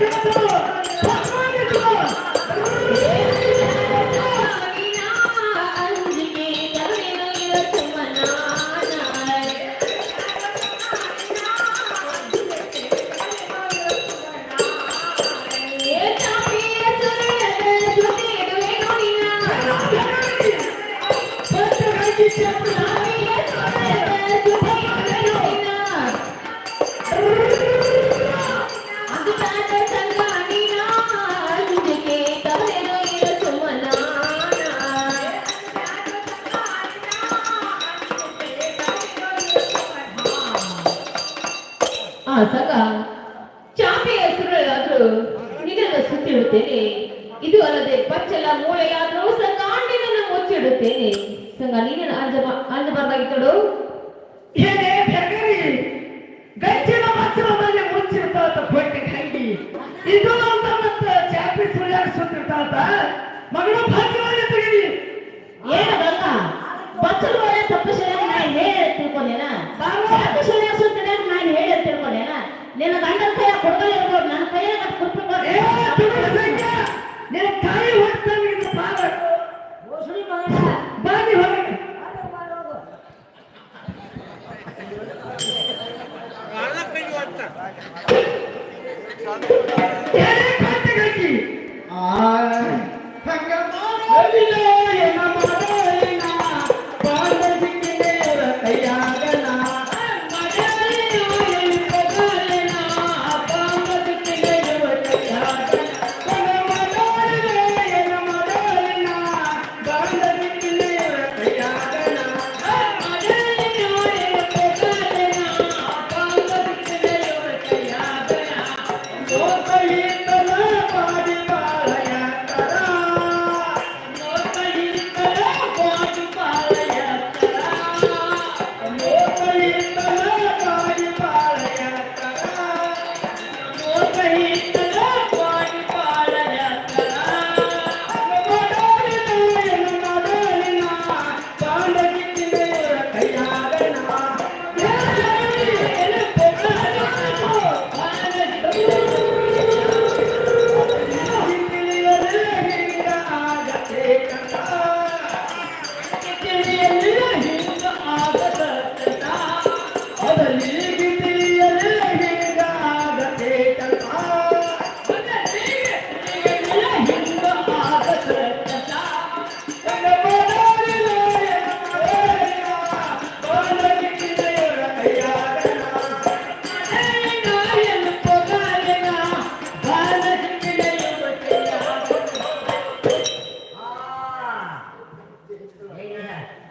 Let's go! ಸಂಘ ಚಾಪೆ ಹೆಸರುಗಳಾದ್ರೂ ನಿನ್ನ ಸುತ್ತಿಡುತ್ತೇನೆ. ಇದು ಅಲ್ಲದೆ ಪಚ್ಚಲ ಮೂಳೆಯಾದ್ರೂ ಸಂಘ ಆಂಡಿನನ್ನು ಮುಚ್ಚಿಡುತ್ತೇನೆ ಸಂಘ ನೀನನ್ನು ಅಂಜ ಅಂಜಬಾರ್ದಾಗಿತ್ತಡು ಏನೇ ಬೆಗರಿ ಗಚ್ಚಿನ ಮಚ್ಚರದಲ್ಲಿ ಮುಚ್ಚಿರ್ತಾತ ಹೊಟ್ಟೆ ಹಂಗಿ ಇದು ಅಂತ ಮತ್ತೆ ಚಾಪೆ ಸುಳ್ಯಾಗ ಸುತ್ತಿರ್ತಾತ. ಮಗಳ every day.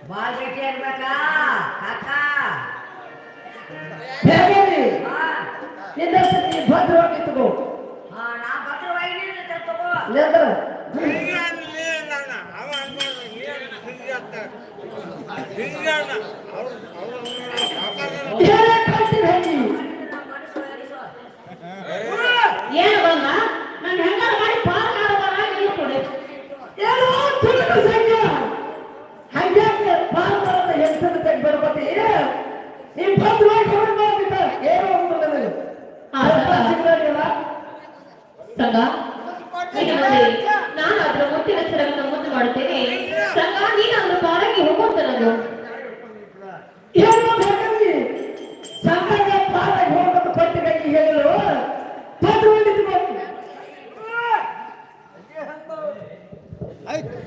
బాల్ పెట్టారు భద్రం ఎత్తుకో నా భద్రం అయిన ఎత్తుకో లేదు Yeah. ಸಂಘ? ನಾನು ಅದರ ಮುಂದಿನ ಸರವನ್ನು ಮಾಡುತ್ತೇನೆ. ಸಂಘ ನೀನು ಅದ್ರ ಪಾರಾಗಿ ಬೇಕಾಗಿ ಸಂಘದ ಪಾಲಾಗಿ ಹೋಗದ ಪಟ್ಟಿಗಾಗಿ ಹೇಳಲು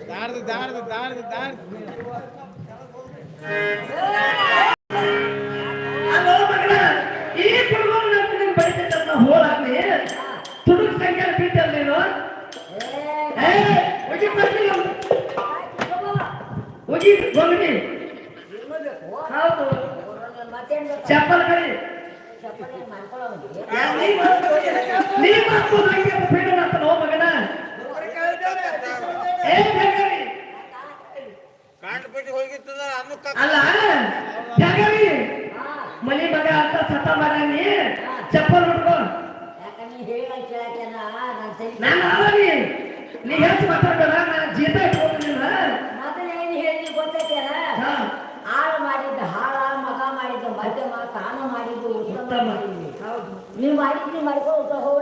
ದಾರ್ದು ದಾರ್ದು ದಾರ್ದು ದಾರ್ದು. ತುಡುಕ್ ಸಂಖ್ಯೆ ಬಿಟ್ಟಲ್ಲಿ ನೀನು? ಉಗಿ ಬರ್ಲಿಲ್ಲ ಗೊಂಗಡಿ ಇರ್ಬೇಕು. ಹೌದು? ಚಪ್ಪಲ್ ಮಾಡ್ಕೊಳ್ಳೋನಿಗೆ. ನೀ ಮಾಡ್ಬೋದು ಹಂಗೆ ಬೇಡ ಅಂತ ನೋ ಮಗನ. ಏ ಬೆಂಗಾರಿ ಅಲ್ಲ ಬೆಂಗಾರಿ ಮನೆ ಮಗ ಅಂತ ಸತ ಮಾಡಾನಿ ಚಪ್ಪಲ್ ಹುಡ್ಕೋ ನಾನ್ ನೀ ಹೆಚ್ಚು ಮಾತಾಡ್ಬೇಡ ನಾನು ಜೀತ ಇಟ್ಕೊಂಡಿಲ್ಲ ಮೊದಲು ಏನ್ ಹೇಳಿ ಗೊತ್ತೈತೇನ? ಹಾಳು ಮಾಡಿದ್ದ ಹಾಳ ಮಗ ಮಾಡಿದ್ದ ಮಧ್ಯಮ ತಾನು ಮಾಡಿದ್ದು ಉತ್ತಮ ಮಾಡಿದ್ವಿ ನೀವು ಮಾಡಿದ್ದು ಮಾಡ್ಕೊ ಹೋಗಿ